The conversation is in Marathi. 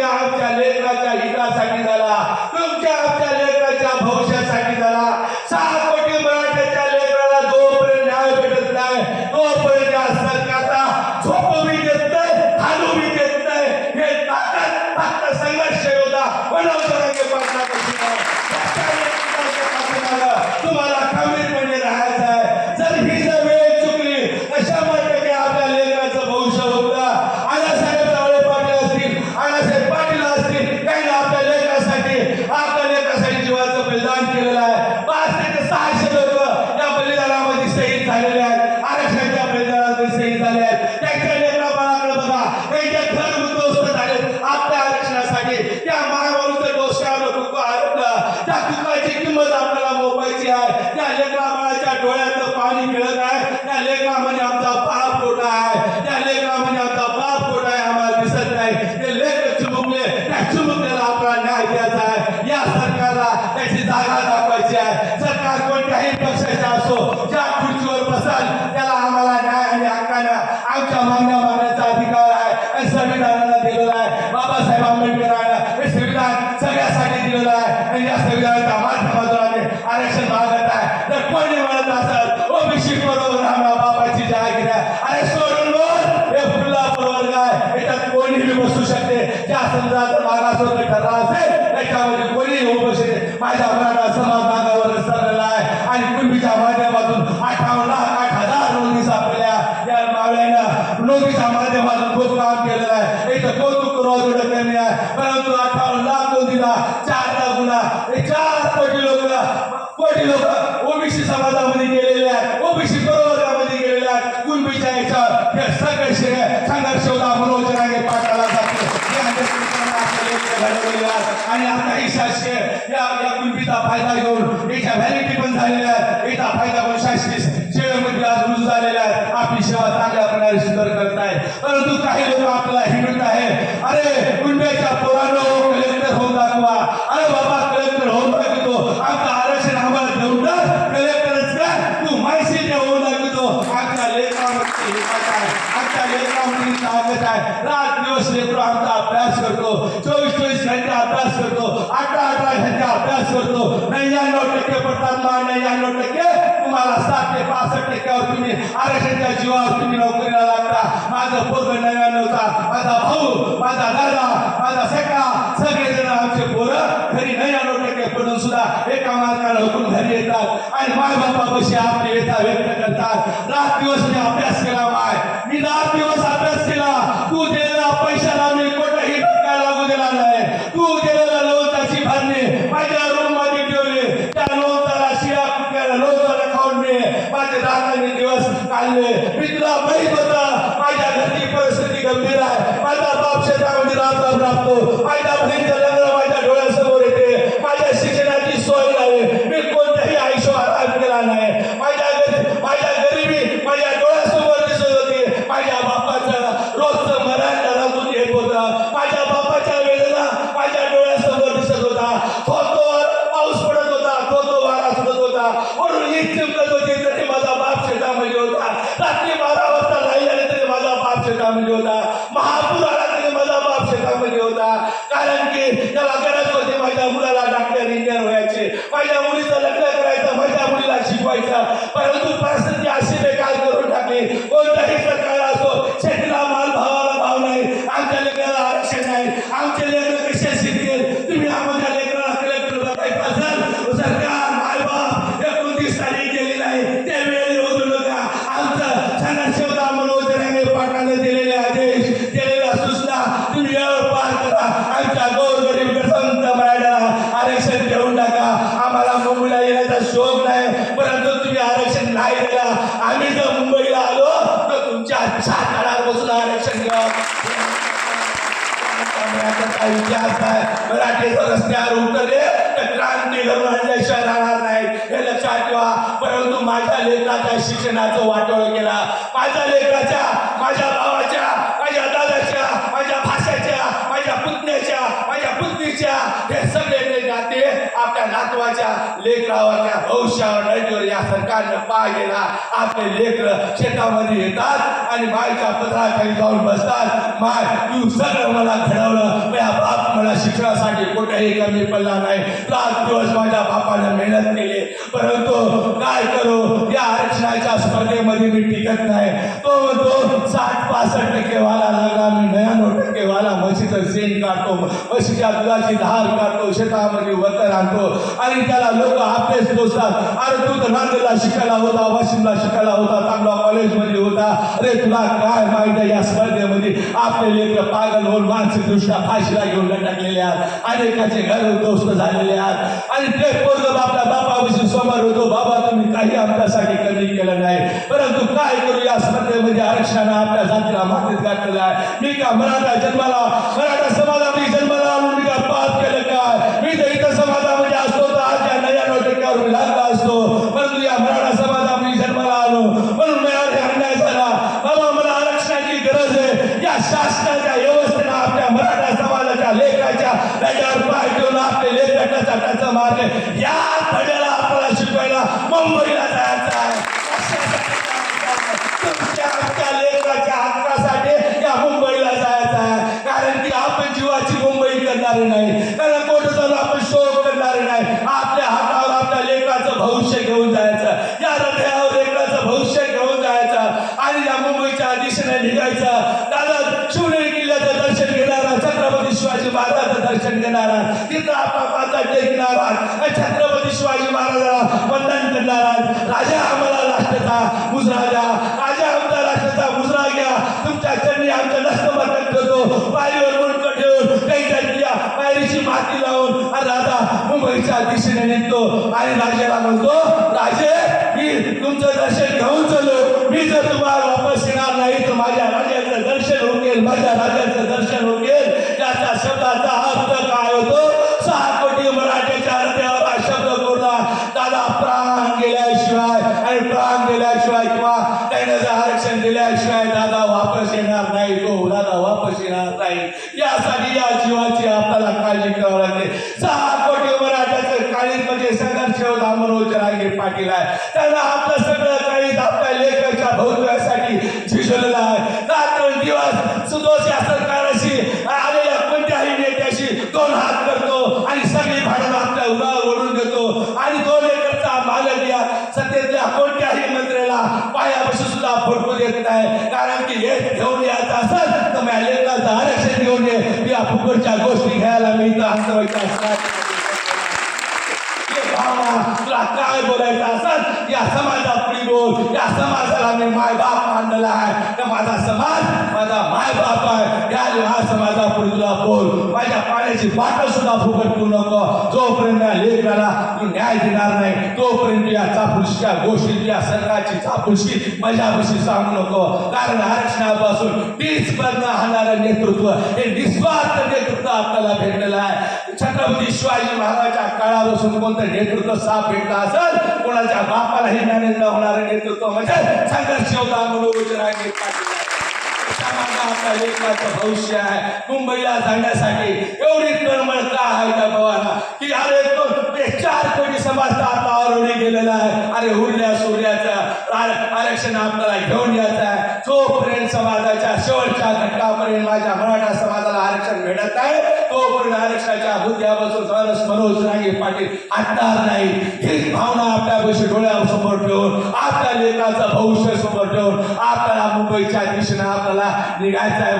तुमच्या आमच्या लेकराच्या हितासाठी झाला तुमच्या आमच्या लेकराच्या भविष्यासाठी झाला. सहा कोटी मराठ्याच्या लेकराला जोपर्यंत न्याय भेटत नाही तोपर्यंत या सरकारचा झोप बी देत नाही खालू देत नाही. हे ताकद फक्त संघर्ष योद्धा बनवतो पाणी मिळत आहे. त्या लेखामध्ये आमचा पाप खोटा आहे. त्या लेख आमचा पाप खोटा आहे आम्हाला दिसत नाही ते लेकर चुमुकले त्या चुमुकलेला आपला न्याय द्यायचा आहे या सरकारला त्याची जागा दाखवायची आहे सरकार कोणत्याही पक्षाचे असो ज्या खुर्चीवर बसाल त्याला आम्हाला न्याय आणि हक्कानं आमच्या मागण्या मागण्याचा अधिकार आहे आणि संविधानाला दिलेला आहे बाबासाहेब आंबेडकरांना हे संविधान सगळ्यासाठी दिलेलं आहे आणि या संविधानाच्या माध्यमातून आम्ही आरक्षण मागत आहे तर कोणी म्हणत असेल ओबीसी बरोबर आम्हाला बाबाची जाहीर आहे अरे सोडून बोल हे फुला वर्ग आहे याच्यात कोणी बी बसू शकते ज्या समजात मागासवर्ग ठरला असेल त्याच्यामध्ये कोणी होऊ शकते माझ्या मराठा समाज मागावर सरलेला आहे आणि कुणबीच्या माध्यमातून अठ्ठावन्न लाख आठ हजार नोंदी सापडल्या या मावळ्यानं नोंदीच्या माध्यमातून खूप काम केलेलं आहे. याचं कौतुक करू एवढं कमी आहे. परंतु अठ्ठावन्न लाख नोंदीला चार लाख गुन्हा हे चार कोटी लोक कोटी लोक ओबीसी समाजामध्ये गेलेले आहेत. ओबीसी प्रवर्गामध्ये गेलेले आहेत. कुणबीच्या याच्यावर हे सगळे संघर्ष होता मनोज रांगे पाटाला जाते. आणि आता ही शासकीय या या कुणबीचा फायदा घेऊन याच्या व्हॅलिटी पण झालेल्या आहेत. याचा फायदा पण शासकीय शेळमध्ये आज रुजू झालेला आहे आपली सेवा चांगल्या प्रकारे सुंदर करत आहेत परंतु काही लोक आपल्याला म्हणत आहे अरे कुंड्याच्या पोरांना कलेक्टर होऊन दाखवा. अरे बाबा कलेक्टर होऊन दाखवतो. आमचं आरक्षण आम्हाला देऊन टाक कलेक्टरच का? तू माहिती होऊन दाखवतो. आमच्या लेखनामध्ये हिंमत आहे? आमच्या लेखनामध्ये ताकद आहे. रात दिवस लेकरो आमचा अभ्यास करतो. चोवीस चोवीस घंटे अभ्यास करतो. अठरा अठरा घंटे अभ्यास करतो. नव्याण्णव टक्के पडतात मा नव्याण्णव टक्के. मला सात ते पासष्ट टक्क्यावर तुम्ही आरक्षणच्या जीवावर तुम्ही नोकरीला लागता. माझं पोरग होता माझा भाऊ माझा दादा माझा सखा सगळेजण आमचे पोरं घरी नव्याण्णव टक्के पडून सुद्धा एका मार्गाला हुकून घरी येतात. आणि माय बापापाशी आपली व्यथा व्यक्त करतात. रात दिवस मी अभ्यास केला माय. मी रात दिवस अभ्यास केला. तू दिलेला पैशाला मी कोणताही टक्का लागू दिला नाही. तू दिलेला दिवस मी तुला माहीत होतं. माझ्या घरची परिस्थिती गंभीर आहे. माझा बाप शेतामध्ये राबराब राबतो माझ्या बहिणीचं लग्न माझ्या डोळ्यासमोर येते. माझ्या शिक्षणाची सोय नाही मी कोणत्याही आयुष्य आराम केला नाही. बाप शेतामध्ये होता रात्री बारा वाजता नाही झाले तरी माझा बाप शेतामध्ये होता महापूर मराठ्याचा इतिहास आहे? मराठी रस्त्यावर उतरले तर क्रांती घडून आणल्याशिवाय राहणार नाही हे लक्षात ठेवा परंतु माझ्या लेकराच्या शिक्षणाचं वाटोळ केला. माझ्या लेकराच्या माझ्या भावाच्या माझ्या दादाच्या माझ्या भाषाच्या माझ्या पुतण्याच्या माझ्या पुतणीच्या हे सगळे आपल्या नातवाच्या लेकरावरच्या भविष्यावर नदीवर या सरकारनं पाय गेला. आपले लेकर शेतामध्ये येतात आणि बाईच्या पत्राखाली जाऊन बसतात. माय तू सगळं मला घडवलं. माझ्या बाप मला शिक्षणासाठी कुठेही कमी पडला नाही. रात दिवस माझ्या बापानं मेहनत केली. परंतु काय करू? या आरक्षणाच्या स्पर्धेमध्ये मी टिकत नाही. तो म्हणतो साठ पासष्ट टक्के वाला लागला मी नव्याण्णव टक्के वाला म्हशीचं शेण काढतो. म्हशीच्या दुधाची धार काढतो. शेतामध्ये वतर आणतो. आणि त्याला लोक आपलेच पोचतात अरे तू तर नांदेडला शिकायला होता वाशिमला शिकायला होता चांगला कॉलेजमध्ये होता. अरे तुला काय माहीत आहे या स्पर्धेमध्ये? आपले लेकर पागल होऊन मानसिक दृष्ट्या फाशीला घेऊन लटकलेले आहेत. अनेकाचे घर उद्ध्वस्त झालेले आहेत. आणि ते पोरग आपल्या बापाविषयी समोर होतो बाबा तुम्ही काही आमच्यासाठी कमी केलं नाही. परंतु काय करू या स्पर्धेमध्ये? आरक्षणानं आपल्या जातीला मातीत घातलेलं आहे. मी का मराठा जन्माला मराठा समाजामध्ये जन्म आलो मी का पाप केलं काय मी तर इथं समाजामध्ये असतो तर आज या नव्याण्णव टक्क्यावर मी लागला असतो परंतु या मराठा समाजामध्ये जन्माला आलो म्हणून मिळाले अन्याय झाला बाबा मला आरक्षणाची गरज आहे या शासनाच्या व्यवस्थेनं आपल्या मराठा समाजाच्या लेखाच्या त्याच्यावर पाय ठेवून आपले लेख टचा टचा मारले या धड्याला आपल्याला शिकवायला मुंबईला जायचं आहे. तुमच्या आमच्या लेकराच्या हक्कासाठी या मुंबईला जायचं आहे. कारण की आपण जीवाची मुंबई करणार नाही. कारण मोठं जाऊन आपण शोक करणार नाही. आपल्या हातावर आपल्या लेकराचं भविष्य घेऊन जायचं. या हृदयावर लेकराचं भविष्य घेऊन जायचं. आणि या मुंबईच्या दिशेने निघायचं. दादा छत्रपती शिवाजी महाराजांचं दर्शन घेणारा तिथं आपला माता टेकणारा आणि छत्रपती शिवाजी महाराजाला वंदन करणार आहात राजा आम्हाला राष्ट्रता मुजरा द्या. राजा आमचा राष्ट्रता मुजरा घ्या. तुमच्या चरणी आमचं नस्तमस्तक करतो पायरीवर मुंडकं ठेवून काही दिल्या पायरीची माती लावून राजा मुंबईच्या दिशेने निघतो. आणि राजाला म्हणतो राजे मी तुमचं दर्शन घेऊन चलो. मी जर तुम्हाला वापस येणार नाही तर माझ्या राजाचं दर्शन होईल माझ्या राजाचं मराठ्याच्या शब्दाचा अर्थ काय होतो? सहा कोटी मराठ्याच्या हृदयावर हा शब्द कोरला दादा प्राण गेल्याशिवाय आणि प्राण गेल्याशिवाय किंवा त्याने आरक्षण दिल्याशिवाय दादा वापस येणार नाही तो दादा वापस येणार नाही. यासाठी या जीवाची आपल्याला काळजी करावी लागते. सहा कोटी मराठ्याचं काळी म्हणजे संघर्ष होता मनोज रांगे पाटील आहे. त्यांना आपलं सगळं काळीज आपल्या लेखाच्या भवितव्यासाठी झिजवलेलं आहे रात्र दिवस सुदोष या सरकाराशी आलेल्या कोणत्याही नेत्याशी दोन हात करतो आणि सगळी भाडं आपल्या उरावर ओढून देतो आणि दोन एकरचा मालक या सत्तेतल्या कोणत्याही मंत्र्याला पायापाशी सुद्धा फडकू देत नाही कारण की हे घेऊन यायचं असेल तर माझ्या लेखाचं आरक्षण घेऊन ये या फुकटच्या गोष्टी घ्यायला मी इथं हसवायच्या हे भावना तुला काय बोलायचं असत या समाजापुढे बोल या समाजाला मी मायबाप मानलेला आहे. तर माझा समाज माझा मायबाप आहे. या हा समाजापुढे तुला बोल माझ्या पाण्याची बाटल सुद्धा फुकट करू नको. जोपर्यंत या लेकराला तू न्याय देणार नाही तोपर्यंत या चापुलशीच्या गोष्टी या संघाची चापुलशी माझ्यापाशी सांगू नको. कारण आरक्षणापासून तीच पर्यंत हाणारं नेतृत्व हे निस्वार्थ नेतृत्व आपल्याला भेटलेलं आहे. छत्रपती शिवाजी महाराजांच्या काळापासून कोणतं नेतृत्व साफ भेटलं असेल कोणाच्या बापालाही न होणारं नेतृत्व म्हणजे संघर्ष होता म्हणून पाटील. आहे. समाजात भविष्य आहे. मुंबईला जाण्यासाठी एवढी तळमळ का आहे त्या भावाला? की अरे चार कोटी समाज आता आपला ऑलरेडी गेलेला आहे. अरे हुरल्या सूर्याचा आरक्षण आपल्याला घेऊन यायचा समाजाच्या शेवटच्या घटकापर्यंत माझ्या मराठा समाजाला आरक्षण मिळत आहे. तोपर्यंत आरक्षणाच्या मुद्द्यापासून सरस मनोज रांगे पाटील हटणार नाही. हीच भावना आपल्यापाशी डोळ्यासमोर ठेवून आपल्या लेखाचं भविष्य समोर ठेवून आपल्याला मुंबईच्या दिशेनं आपल्याला निघायचं आहे